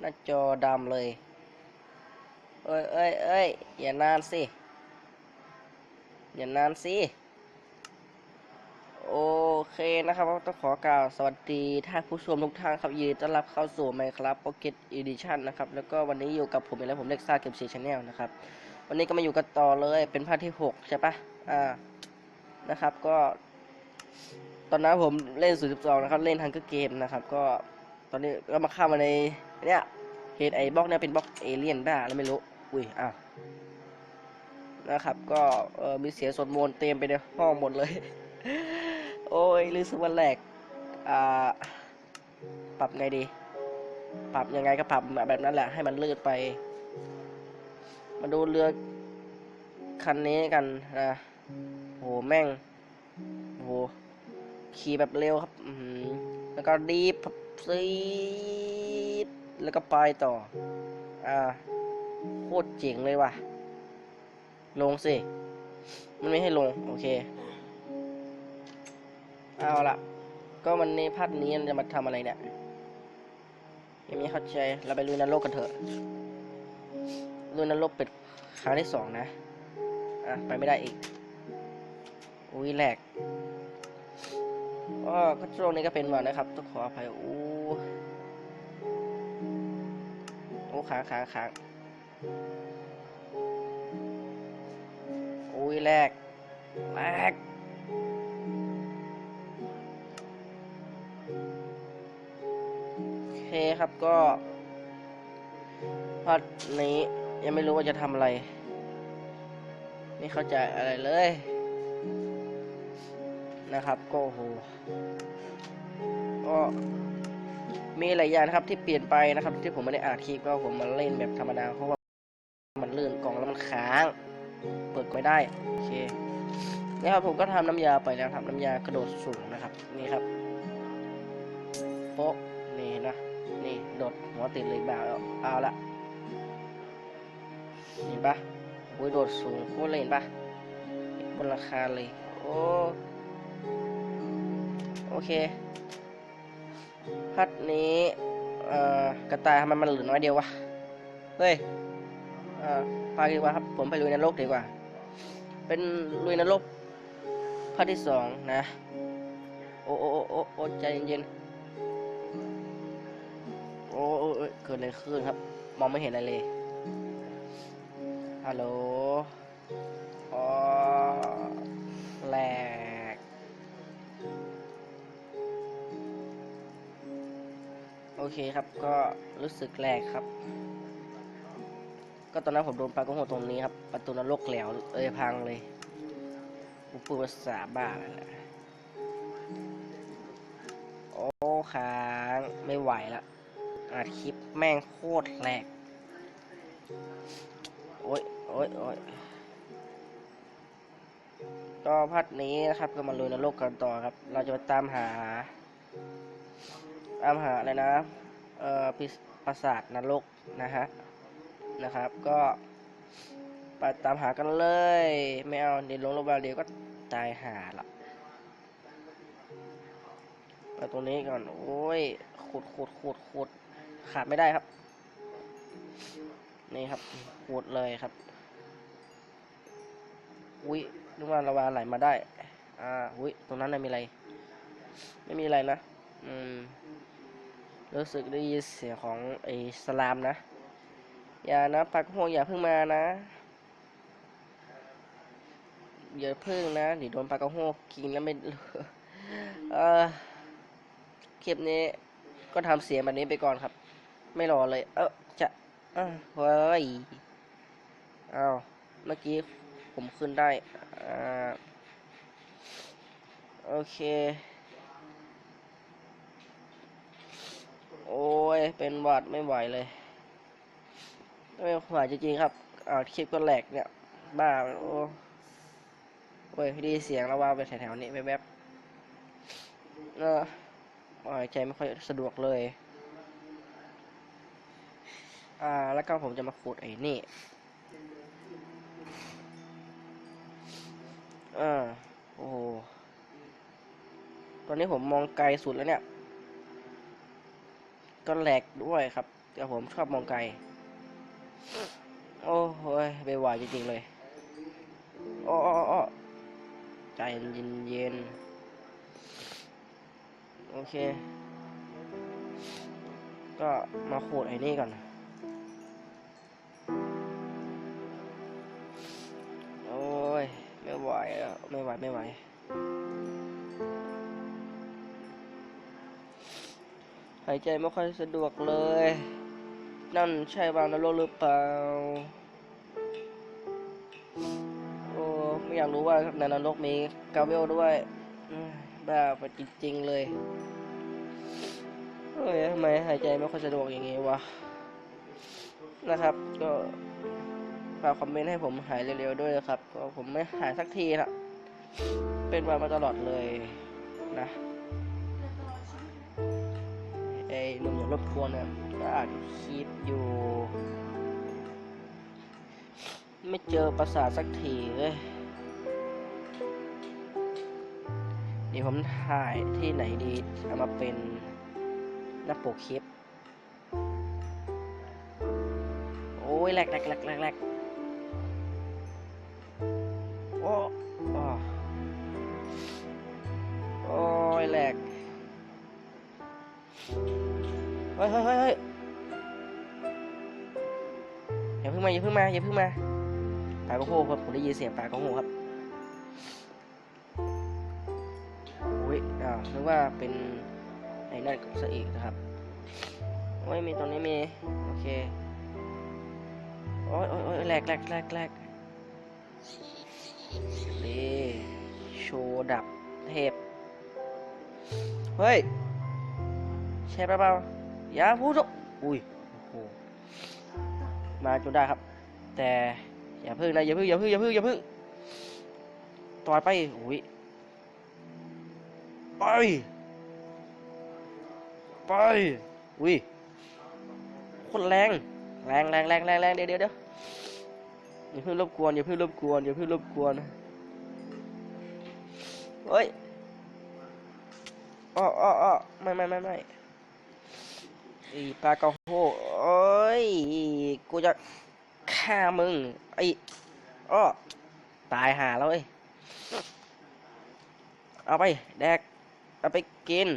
หน้าจอดำเลย เอ้ยเอ้ยเอ้ยอย่านานสิ อย่านานสิ โอเคนะครับต้องขอกล่าวสวัสดีท่านผู้ชมทุกท่านครับยินดีต้อนรับเข้าสู่ Minecraft Pocket Edition นะครับ แล้วก็วันนี้อยู่กับผมอีกแล้วผมเล็กซ่าเก็บซีชาแนลนะครับ วันนี้ก็มาอยู่กันต่อเลยเป็นภาคที่ 6 ใช่ปะอ่า นะครับก็ ตอนนั้นผมเล่น0.12นะครับ เล่นทังก็เกมนะครับ ก็ตอนนี้ก็มาเข้ามาใน เนี่ยเห็นไอ้บล็อกเนี่ยเป็นบล็อกเอเลี่ยนบ้าแล้วไม่รู้ อุ้ยอ้าวนะครับ ก็เออมีเสียงสวดมนต์เต็มไปในห้องหมดเลย โอ้ยรู้สึกว่าแหลกอ่าปรับไงดี ปรับยังไงก็ปรับแบบนั้นแหละ ให้มันลื่นไป มาดูเรือคันนี้กันนะโหแม่งโหขี่แบบเร็วครับแล้วก็ดีบครับซีด แล้วก็ไปต่อ อ่า โคตรเจ๋งเลยว่ะ ลงสิ มันไม่ให้ลง โอเค เอาละก็วันในี้พัดนี้จะมาทำอะไรเนี่ยยังไม่เข้าใจ เราไปลุยนรกกันเถอะลุยนรกเป็นครั้งที่สองนะ อะ ไปไม่ได้อีก อุ้ยแหลกก็ก็ช่วงนี้ก็เป็นวันนะครับ ต้องขออภัยอู้ ค้างค้างค้างอุ้ยแหลกแหลกโอเคครับก็พาร์ทนี้ยังไม่รู้ว่าจะทำอะไร ไม่เข้าใจอะไรเลย นะครับ ก็โอ้โหก็ มีหลายอย่างนะครับที่เปลี่ยนไปนะครับ ที่ผมไม่ได้อ่านคลิปก็ผมมาเล่นแบบธรรมดาเพราะว่ามันลื่นกล่องแล้วมันค้าง เปิดไม่ได้โอเคนี่ครับผมก็ทำน้ำยาไปแล้วครับน้ำยากระโดดสูงนะครับนี่ครับโป๊ะนี่นะนี่โดดหัวติดเลยบ่าวเอาเอาละเห็นปะโอ้ยโดดสูงโคตรเลยเห็นปะบนราคาเลยโอ้โอเค พัดนี้เอ่อกระต่ายทำไมมันเหลือน้อยเดียววะ เฮ้ยเอ่อไปดีกว่าครับ ผมไปลุยนรกดีกว่า เป็นลุยนรกพัดที่สองนะ โอ้โอ้โอ้โอ้โอ้ใจเย็นๆโอ้โอ้โอ้เกิดอะไรขึ้นครับ มองไม่เห็นอะไรเลย ฮัลโหลอ๋อ เคครับ ก็รู้สึกแหลกครับ ก็ตอนนั้นผมโดนปลากระโหดตรงนี้ครับ ประตูนรกแหลวเอ้ยพังเลยผมพูดภาษาบ้าแล้วแหละโอ้ค้างไม่ไหวละอัดคลิปแม่งโคตรแหลกโอ้ยโอ้ยโอ้ยก็พัดนี้นะครับก็มาลุยนรกกันต่อครับ เราจะไปตามหา ตามหาอะไรนะเอ่อพิปราสาทนรกนะฮะนะครับ ก็ไปตามหากันเลย ไม่เอาเดี๋ยวลงโรงพยาบาเดี๋ยวก็ตายหาละมาตรงนี้ก่อนโอ้ยขุดขุดขุดขุดขาดไม่ได้ครับ นี่ครับขุดเลยครับอุ้ยนึกว่าระวาไหลมาได้ อ่าอุ้ยตรงนั้นไม่มีอะไร ไม่มีอะไรนะ อืม รู้สึกได้ยินเสียงของไอ้สลามนะ อย่านะปากโหอย่าเพิ่งมานะ อย่าเพิ่งนะเดี๋ยวโดนปลากระโหกินแล้วไม่เออคลิปนี้ก็ทำเสียงแบบนี้ไปก่อนครับ ไม่รอเลย เออจะเออเฮ้ยอ้าวเมื่อกี้ผมขึ้นได้อ่าโอเค โอ้ย เป็นหวัดไม่ไหวเลย ไม่ไหวจริงๆครับอ่าคลิปก็แหลกเนี่ย บ้าโอ้โอ้ยดีเสียงแล้วว่าไปแถวๆนี้แวบๆเออหายใจไม่ค่อยสะดวกเลย อ่า แล้วก็ผมจะมาขุดไอ้นี่อ่าโอ้ตอนนี้ผมมองไกลสุดแล้วเนี่ย ก็แหลกด้วยครับแต่ผมชอบมองไกล โอ้โหไม่ไหวจริงๆเลยอ้ออ้ออ้อใจเย็นเย็นๆโอเค ก็มาขูดไอ้นี่ก่อนโอ้ยไม่ไหวแล้วไม่ไหวไม่ไหว หายใจไม่ค่อยสะดวกเลย นั่นใช่บางนรกหรือเปล่า โอ้ไม่อยากรู้ว่าในนรกมีกาเวลด้วยบ้าไปจริงๆเลยเฮ้ยทำไมหายใจไม่ค่อยสะดวกอย่างงี้วะ นะครับ ก็ฝากคอมเมนต์ให้ผมหายเร็วๆด้วยนะครับ ก็ผมไม่หายสักทีนะเป็นมามาตลอดเลยนะ รบกวนเนี่ยก็อาจคลิปอยู่ ไม่เจอประสาสักทีเลยเดี๋ยวผมถ่ายที่ไหนดีเอามาเป็นหน้าปกคลิป โอ้ยแหลกแหลกแหลกแหลกโอ้โอ้ยแหลกเฮ้ย เฮ้ยเฮ้ยเฮ้ยอย่าเพิ่งมาอย่าเพิ่งมาอย่าเพิ่งมาปลากระโหครับผมได้ยินเสียงปลากระโหครับอุ้ยอ้าวนึกว่าเป็นไอ้นั่นซะอีกนะครับโอ้ยมีตรงนี้มีโอเคโอ้ยโอ้ยโอ้ยแหลกแหลกแหลกแหลกนี่โชว์ดับเทพเฮ้ยใช่เปล่า อย่าพูดอุ้ยโอ้มาจนได้ครับ แต่อย่าพึ่งนะอย่าพึ่งอย่าพึ่งอย่าพึ่งอย่าพึ่งต่อยไปอุ้ยไปไปอุ้ยคนแรงแรงแรงแรงแรงแรงเดี๋ยวเดี๋ยวเดี๋ยวอย่าเพิ่งรบกวนอย่าเพิ่งรบกวนอย่าเพิ่งรบกวนเฮ้ยอ้ออ้ออ้อไม่ไม่ไม่ไม่ ไอ้ปลากระโหโอ้ย กูจะฆ่ามึง ไอ้อ้อตายหาแล้วเอ้ย เอาไป แดก เอาไปกิน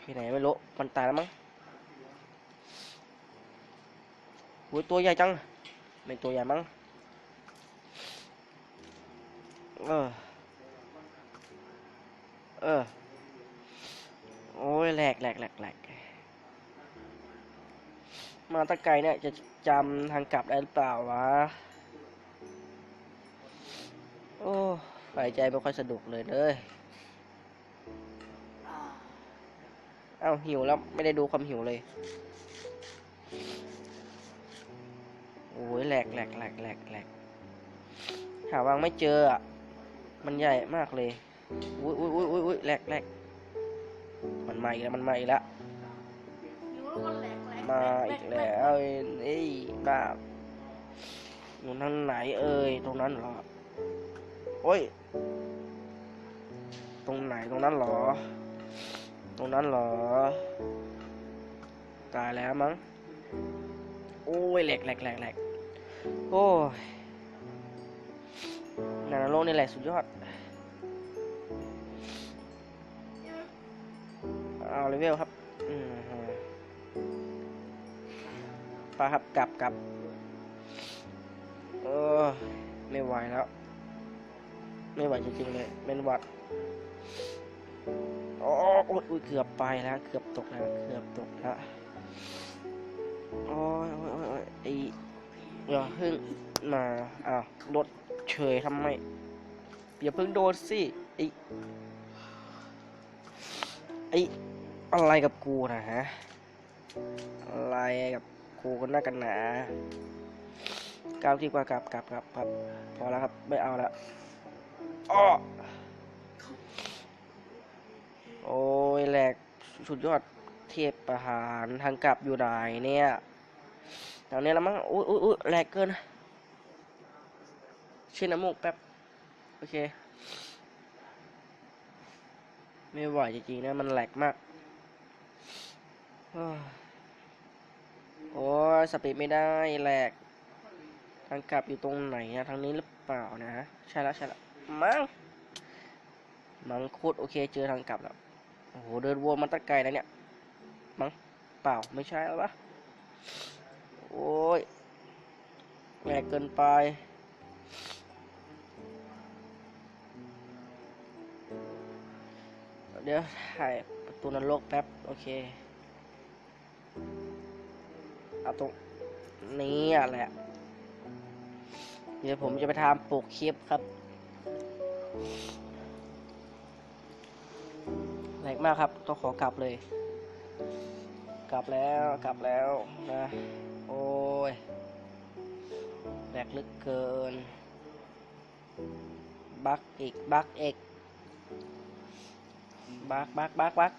ที่ไหนไม่รู้ มันตายแล้วมั้งโอ้ยตัวใหญ่จัง ไม่ตัวใหญ่มั้ง เออ เออ โอ้ยแหลกแหลกแหลกแหลก มาตะไกเนี่ยจะจำทางกลับได้หรือเปล่าวะ โอ้หายใจไม่ค่อยสะดวกเลยเลยเอ้าหิวแล้วไม่ได้ดูความหิวเลย โอ้ยแหลกแหลกแหลกแหลกแหลกหาวางไม่เจออะ มันใหญ่มากเลยอุ้ยอุ้ยอุ้ยอุ้ยอุ้ยแหลกแหลกมันมาอีกแล้วมันมาอีกแล้ว มาอีกแล้วเอ้ยบ้าอยู่ทางไหนเอ่ยตรงนั้นเหรอโอ้ย ตรงไหนตรงนั้นเหรอ ตรงนั้นเหรอ ตายแล้วมั้ง โอ้ยแหลกแหลกแหลกแหลกโอ้ยนานาโลกนี่แหละสุดยอด เอาเลเวลครับ อืม ฮะไปครับกลับกลับเออไม่ไหวแล้ว ไม่ไหวจริงๆเลยเป็นวัดโอ้โอยอุ๊ยเกือบไปแล้วเกือบตกแล้วเกือบตกแล้วโอ้ยโอ้ยโอ้ยไอ้อย่าเพิ่งมาอ้าวรถเฉยทำไมอย่าเพิ่งโดนสิไอ้ไอ้อะไรกับกูนะฮะอะไรกับ กูกันหน้ากันหนากลับดีกว่ากลับกลับกลับครับ พอแล้วครับ ไม่เอาละอ้อโอ้ยแหลกสุดยอดเทพประหารทางกลับอยู่ไหนเนี่ยแถวนี้แล้วมั้งอุ้ยอุ้ยอุ้ยแหลกเกินชื่อน้ำมูกแป๊บ โอเค ไม่ไหวจริงๆนะ มันแหลกมากเอ้อโอยสปีดไม่ได้แหลก ทางกลับอยู่ตรงไหนอะทางนี้หรือเปล่านะ ใช่แล้วใช่แล้วมั้งมังคุดโอเคเจอทางกลับแล้วโอ้โหเดินวนมาตั้งไกลแล้วเนี่ยมั้งเปล่าไม่ใช่แล้วปะโอ้ยแหลกเกินไปเดี๋ยวถ่ายประตูนรกแป๊บ โอเค เอาตรงนี้แหละ เดี๋ยวผมจะไปทำปลูกคลิปครับแรงมากครับ ต้องขอกลับเลย กลับแล้วกลับแล้วนะ โอ้ยแหลกลึกเกิน บักอีก บักเอกบักบักบักบัก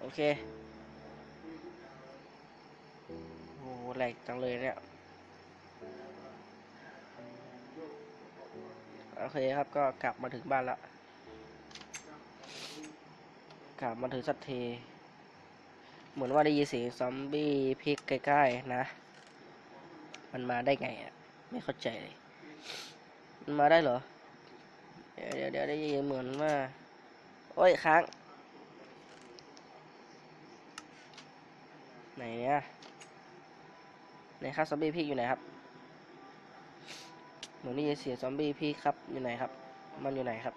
โอเค แหลกจังเลยเนี่ย โอเคครับก็กลับมาถึงบ้านละ กลับมาถึงสักที เหมือนว่าได้ยินเสียงซอมบี้พิกใกล้ๆนะ มันมาได้ไงอะ ไม่เข้าใจเลย มันมาได้เหรอ เดี๋ยวเดี๋ยวเดี๋ยวได้ยินเหมือนว่า โอ้ยค้างไหนเนี่ย ไหนครับซอมบี้พลิกอยู่ไหนครับหมือนได้ยินเสียซอมบี้พี่ครับอยู่ไหนครับ มันอยู่ไหนครับ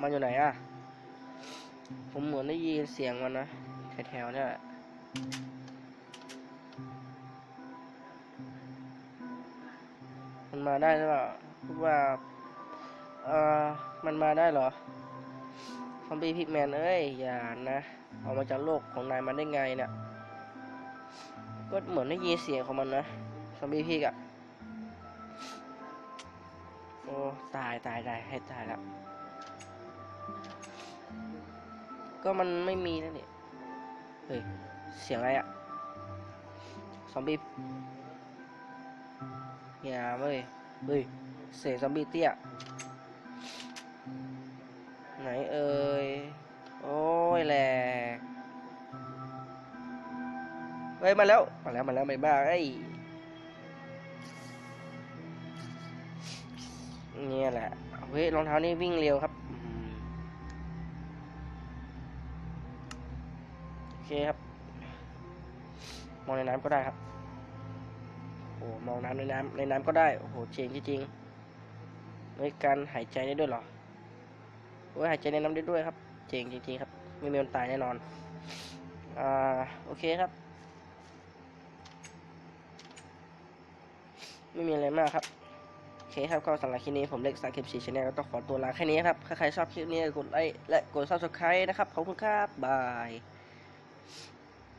มันอยู่ไหนอะ ผมเหมือนได้ยินเสียงมันนะแถวๆเนี่ยมันมาได้หรือเปล่าคิดว่าเอ่อมันมาได้เหรอ ซอมบี้พิกแมนเอ้ย อย่านะ ออกมาจากโลกของนายมันได้ไงเนี่ย ก็เหมือนได้ยินเสียงของมันนะซอมบี้พีกอะโอ้ตายตายตายให้ตายแล้ว ก็มันไม่มีนั่นนี่เฮ้ย เสียงอะไรอะซอมบี้อย่าเว้ยเฮ้ย เสียงซอมบี้เตี้ยไหนเอ่ย โอ้ยแหลก เฮ้ยมาแล้วมาแล้วมาแล้วไม่บ้าไอ้เนี่ยแหละเฮ้ยรองเท้านี่วิ่งเร็วครับโอเคครับ มองในน้ำก็ได้ครับโอ้มองน้ำในน้ำในน้ำก็ได้โอ้โหเจ๋งจริงๆในการหายใจได้ด้วยเหรอโอ้ยหายใจในน้ำได้ด้วยครับ เจ๋งจริงๆครับไม่มีวันตายแน่นอนอ่าโอเคครับ ไม่มีอะไรมากครับโอเคครับก็สำหรับคลิปนี้ผมเล็กสายเข็มสีชแนลก็ต้องขอตัวลาแค่นี้ครับใครชอบคลิปนี้กดไลค์และกดซับสไครต์นะครับขอบคุณครับบาย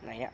ไหนอะ